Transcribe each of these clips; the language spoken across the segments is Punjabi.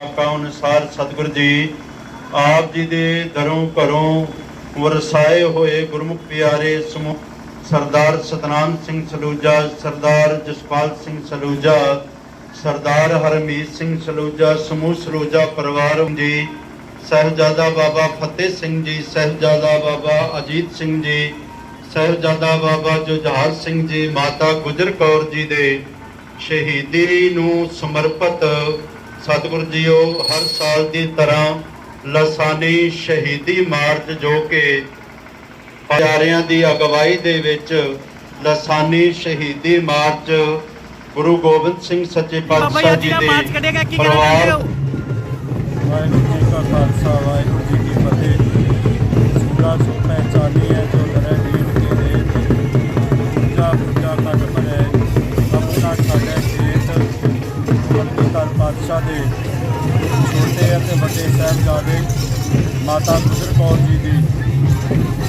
ਆਕਾ ਅਨੁਸਾਰ ਸਤਿਗੁਰ ਜੀ ਆਪ ਜੀ ਦੇ ਦਰੋਂ ਘਰੋਂ ਵਰਸਾਏ ਹੋਏ ਗੁਰਮੁਖ ਪਿਆਰੇ ਸਮੂਹ ਸਰਦਾਰ ਸਤਨਾਮ ਸਿੰਘ ਸਲੂਜਾ, ਸਰਦਾਰ ਜਸਪਾਲ ਸਿੰਘ ਸਲੂਜਾ, ਸਰਦਾਰ ਹਰਮੀਤ ਸਿੰਘ ਸਲੂਜਾ, ਸਮੂਹ ਸਲੂਜਾ ਪਰਿਵਾਰ ਜੀ ਸਹਿਬਜ਼ਾਦਾ ਬਾਬਾ ਫਤਿਹ ਸਿੰਘ ਜੀ ਸਹਿਬਜ਼ਾਦਾ ਬਾਬਾ ਅਜੀਤ ਸਿੰਘ ਜੀ ਸਹਿਬਜ਼ਾਦਾ ਬਾਬਾ ਜੁਝਾਰ ਸਿੰਘ ਜੀ, ਮਾਤਾ ਗੁਜਰ ਕੌਰ ਜੀ ਦੇ ਸ਼ਹੀਦੀ ਨੂੰ ਸਮਰਪਿਤ ਸਤਿਗੁਰੂ ਜੀਓ ਹਰ ਸਾਲ ਦੀ ਤਰ੍ਹਾਂ ਲਸਾਨੀ ਸ਼ਹੀਦੀ ਮਾਰਚ ਜੋ ਕਿ ਪਿਆਰਿਆਂ ਦੀ ਅਗਵਾਈ ਦੇ ਵਿੱਚ ਲਸਾਨੀ ਸ਼ਹੀਦੀ ਮਾਰਚ ਗੁਰੂ ਗੋਬਿੰਦ ਸਿੰਘ ਸੱਚੇ ਪਾਤਸ਼ਾਹ ਜੀ ਜੀ ਦਾ ਮਾਰਚ ਕੱਢੇਗਾ ਕੀ ਕਹਿਣਾ ਚਾਹੁੰਦੇ ਹੋ? ਵਾਹਿਗੁਰੂ ਜੀ ਕਾ ਖਾਲਸਾ ਵਾਹਿਗੁਰੂ ਜੀ ਕੀ ਫਤਿਹ। ਸੂਲਾ ਸੋ ਬੰਦੀ ਪਾਤਸ਼ਾਹ ਦੇ ਛੋਟੇ ਅਤੇ ਵੱਡੇ ਸਾਹਿਬਜ਼ਾਦੇ ਮਾਤਾ ਗੁਜਰ ਕੌਰ ਜੀ ਦੀ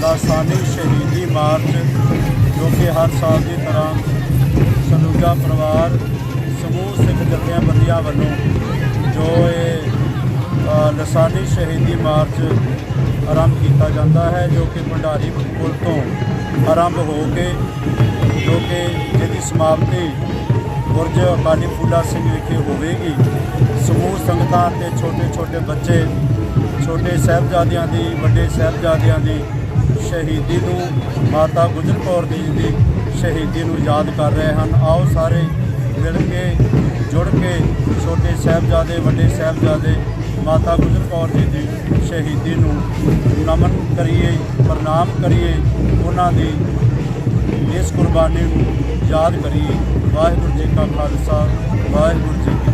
ਲਾਸਾਨੀ ਸ਼ਹੀਦੀ ਮਾਰਚ ਜੋ ਕਿ ਹਰ ਸਾਲ ਦੀ ਤਰ੍ਹਾਂ ਸਨੂਜਾ ਪਰਿਵਾਰ ਸਮੂਹ ਸਿੱਖ ਜਥੇਬੰਦੀਆਂ ਵੱਲੋਂ ਜੋ ਇਹ ਅ, ਲਸਾਨੀ ਸ਼ਹੀਦੀ ਮਾਰਚ ਆਰੰਭ ਕੀਤਾ ਜਾਂਦਾ ਹੈ ਜੋ ਕਿ ਭੰਡਾਰੀ ਪੁਲ ਤੋਂ ਆਰੰਭ ਹੋ ਕੇ ਜੋ ਕਿ ਜਿਹਦੀ ਸਮਾਪਤੀ ਬੁਰਜ ਅਕਾਲੀ ਫੂਲਾ ਸਿੰਘ ਵਿਖੇ ਹੋਵੇਗੀ। ਸਮੂਹ ਸੰਗਤਾਂ ਤੇ ਛੋਟੇ ਛੋਟੇ ਬੱਚੇ, ਛੋਟੇ ਸਾਹਿਬਜ਼ਾਦਿਆਂ ਦੀ, ਵੱਡੇ ਸਾਹਿਬਜ਼ਾਦਿਆਂ ਦੀ ਸ਼ਹੀਦੀ ਨੂੰ ਮਾਤਾ ਗੁਜਰ ਕੌਰ ਜੀ ਦੀ ਸ਼ਹੀਦੀ ਨੂੰ ਯਾਦ ਕਰ ਰਹੇ ਹਨ। ਆਓ ਸਾਰੇ ਮਿਲ ਕੇ, ਜੁੜ ਕੇ ਛੋਟੇ ਸਾਹਿਬਜ਼ਾਦੇ, ਵੱਡੇ ਸਾਹਿਬਜ਼ਾਦੇ, ਮਾਤਾ ਗੁਜਰ ਕੌਰ ਜੀ ਦੀ ਸ਼ਹੀਦੀ ਨੂੰ ਨਮਨ ਕਰੀਏ, ਪ੍ਰਣਾਮ ਕਰੀਏ। ਉਹਨਾਂ ਦੀ ਇਸ ਕੁਰਬਾਨੀ ਨੂੰ ਯਾਦ ਕਰੀਏ। ਵਾਹਿਗੁਰੂ ਜੀ ਕਾ ਖਾਲਸਾ ਵਾਹਿਗੁਰੂ ਜੀ ਕੀ